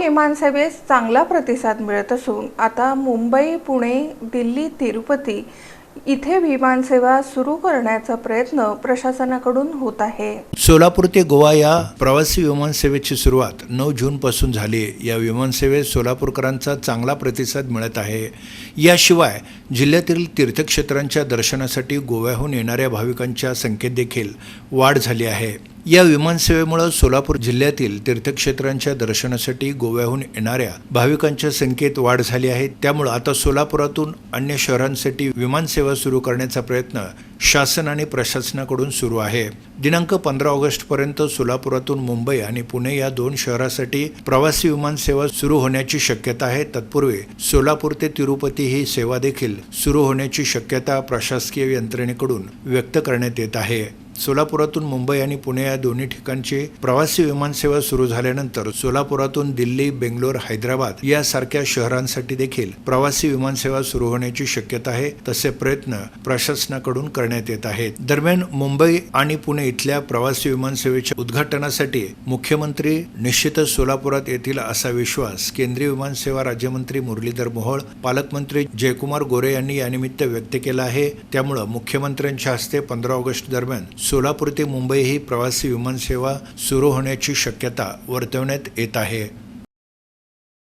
विमानसेवेस चांगला प्रतिसाद मिळत असून आता मुंबई पुणे दिल्ली तिरुपती इथे विमानसेवा सुरू करण्याचा प्रयत्न प्रशासनाकडून होत आहे. सोलापूर ते गोवा या प्रवासी विमानसेवेची सुरुवात नऊ जूनपासून झाली. या विमानसेवेत सोलापूरकरांचा चांगला प्रतिसाद मिळत आहे. याशिवाय जिल्ह्यातील तीर्थक्षेत्रांच्या दर्शनासाठी गोव्याहून येणाऱ्या भाविकांच्या संख्येत देखील वाढ झाली आहे. या विमानसेवेमुळे सोलापूर जिल्ह्यातील तीर्थक्षेत्रांच्या दर्शनासाठी गोव्याहून येणाऱ्या भाविकांच्या संख्येत वाढ झाली आहे. त्यामुळे आता सोलापुरातून अन्य शहरांसाठी विमानसेवा सुरू करण्याचा प्रयत्न शासन आणि प्रशासनाकडून सुरू आहे. दिनांक पंधरा ऑगस्टपर्यंत सोलापुरातून मुंबई आणि पुणे या दोन शहरासाठी प्रवासी विमानसेवा सुरू होण्याची शक्यता आहे. तत्पूर्वी सोलापूर ते तिरुपती ही सेवा देखील सुरू होण्याची शक्यता प्रशासकीय यंत्रणेकडून व्यक्त करण्यात येत आहे. सोलापुरातून मुंबई आणि पुणे या दोन्ही ठिकाणची प्रवासी विमानसेवा सुरू झाल्यानंतर सोलापुरातून दिल्ली बेंगलोर हैदराबाद यासारख्या शहरांसाठी देखील प्रवासी विमानसेवा सुरू होण्याची शक्यता आहे तसे प्रयत्न प्रशासनाकडून करण्यात येत आहेत. दरम्यान मुंबई आणि पुणे इथल्या प्रवासी विमानसेवेच्या उद्घाटनासाठी मुख्यमंत्री निश्चितच सोलापुरात येतील असा विश्वास केंद्रीय विमानसेवा राज्यमंत्री मुरलीधर मोहोळ पालकमंत्री जयकुमार गोरे यांनी यानिमित्त व्यक्त केला आहे. त्यामुळं मुख्यमंत्र्यांच्या हस्ते पंधरा ऑगस्ट दरम्यान सोलापूर ते मुंबई ही प्रवासी विमानसेवा सुरू होण्याची शक्यता वर्तवण्यात येत आहे.